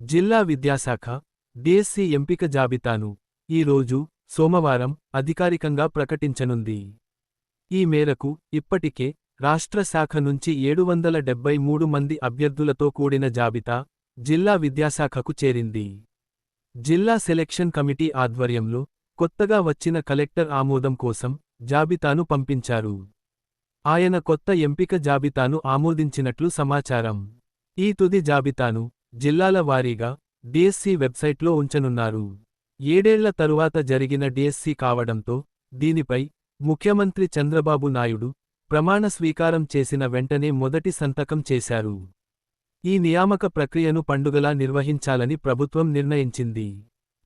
జిల్లా విద్యాశాఖ డిఎస్సి ఎంపిక జాబితాను ఈ రోజు సోమవారం అధికారికంగా ప్రకటించనుంది. ఈ మేరకు ఇప్పటికే రాష్ట్ర శాఖ నుంచి ఏడు వందల డెబ్బై మూడు మంది అభ్యర్థులతో కూడిన జాబితా జిల్లా విద్యాశాఖకు చేరింది. జిల్లా సెలెక్షన్ కమిటీ ఆధ్వర్యంలో కొత్తగా వచ్చిన కలెక్టర్ ఆమోదం కోసం జాబితాను పంపించారు. ఆయన కొత్త ఎంపిక జాబితాను ఆమోదించినట్లు సమాచారం. ఈ తుది జాబితాను జిల్లాల వారీగా డిఎస్సి వెబ్సైట్లో ఉంచనున్నారు. ఏడేళ్ళ తరువాత జరిగిన డిఎస్సి కావడంతో దీనిపై ముఖ్యమంత్రి చంద్రబాబు నాయుడు ప్రమాణ స్వీకారం చేసిన వెంటనే మొదటి సంతకం చేశారు. ఈ నియామక ప్రక్రియను పండుగలా నిర్వహించాలని ప్రభుత్వం నిర్ణయించింది.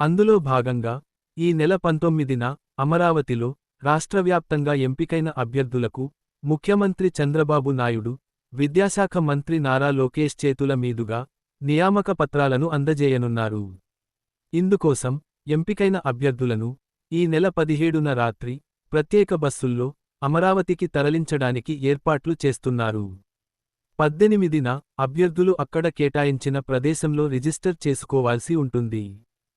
అందులో భాగంగా ఈ నెల పంతొమ్మిదిన అమరావతిలో రాష్ట్రవ్యాప్తంగా ఎంపికైన అభ్యర్థులకు ముఖ్యమంత్రి చంద్రబాబు నాయుడు విద్యాశాఖ మంత్రి నారా లోకేష్ చేతుల మీదుగా నియామక పత్రాలను అందజేయనున్నారు. ఇందుకోసం ఎంపికైన అభ్యర్థులను ఈ నెల పదిహేడున రాత్రి ప్రత్యేక బస్సుల్లో అమరావతికి తరలించడానికి ఏర్పాట్లు చేస్తున్నారు. పద్దెనిమిదిన అభ్యర్థులు అక్కడ కేటాయించిన ప్రదేశంలో రిజిస్టర్ చేసుకోవాల్సి ఉంటుంది.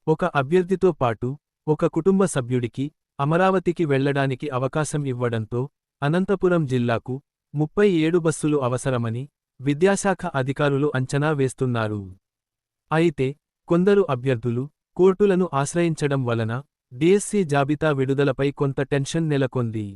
ఒక అభ్యర్థితో పాటు ఒక కుటుంబ సభ్యుడికి అమరావతికి వెళ్ళడానికి అవకాశం ఇవ్వడంతో అనంతపురం జిల్లాకు ముప్పై ఏడు బస్సులు అవసరమని విద్యాశాఖ అధికారులు అంచనా వేస్తున్నారు. అయితే కొందరు అభ్యర్థులు కోర్టులను ఆశ్రయించడం వలన డిఎస్సి జాబితా విడుదలపై కొంత టెన్షన్ నెలకొంది.